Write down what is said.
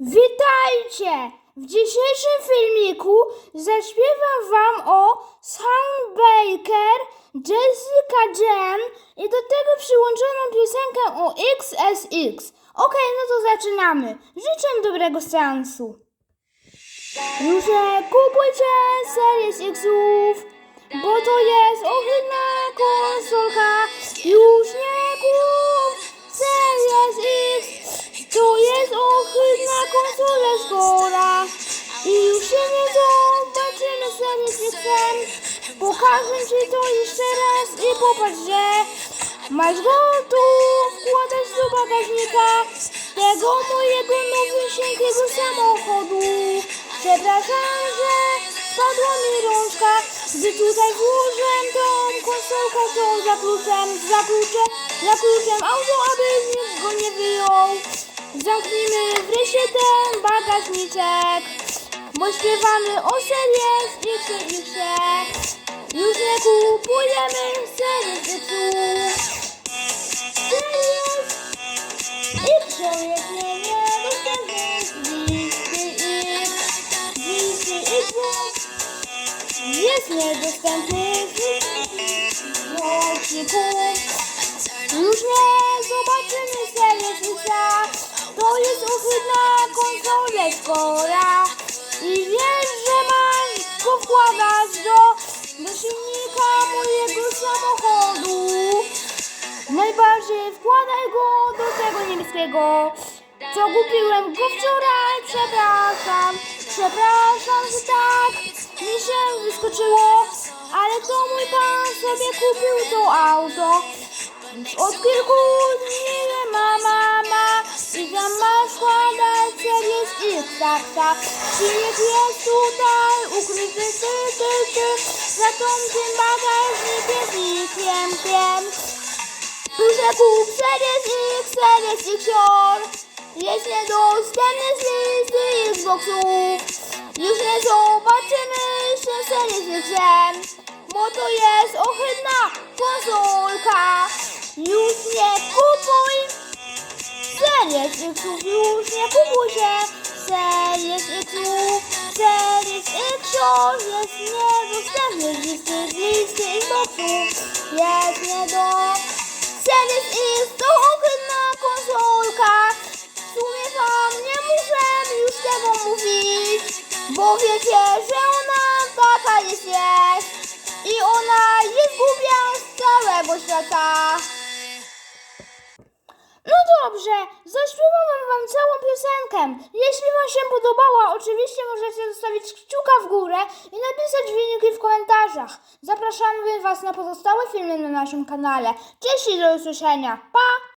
Witajcie! W dzisiejszym filmiku zaśpiewam wam o Sam Baker, Jessica Jen i do tego przyłączoną piosenkę o XSX. Okej, no to zaczynamy. Życzę dobrego seansu. Nie kupujcie Series Xów, bo to jest ohydna konsolka. Pokażę ci to jeszcze raz i popatrz, że masz go tu wkładać do bagażnika tego mojego nowysieńkiego samochodu. Przepraszam, że spadła mi rączka, gdy tutaj włożyłem tą konsolkę tą za kluczem, za kluczem, za kluczem auto, aby nikt go nie wyjął. Zamknijmy wreszcie ten bagażniczek, bo śpiewamy o X i się. Kupujemy serii X-ów. X jest nie z listy X. Z listy X jest niedostępny listy głośników. Już nie zobaczymy Xa. To jest ohydna konsoleczkola. Do tego niebieskiego, co kupiłem go wczoraj. Przepraszam, przepraszam, że tak mi się wyskoczyło, ale to mój pan sobie kupił to auto. Od kilku dni nie ma mama i tam ma składać serię z X, tak, tak. Silnik jest tutaj ukryty, ty, ty, ty, za tą tym bagażnikiem i piem, piem. Duże Series X, Series Xior Jest niedostępny z listy Xboxów Już nie zobaczymy się Series Xem Bo to jest ohydna konsolka. Już nie kupuj Xów Już nie kupuj się Xów Series Xior Jest niedostępny z listy Xboxów. Jest niedostępny Series X to ohydna konsolka. W sumie wam nie muszę już tego mówić, bo wiecie, że ona taka jest, jest. I ona jest głupia z całego świata. Dobrze, zaśpiewam wam całą piosenkę. Jeśli wam się podobała, oczywiście możecie zostawić kciuka w górę i napisać wyniki w komentarzach. Zapraszamy was na pozostałe filmy na naszym kanale. Cześć i do usłyszenia. Pa!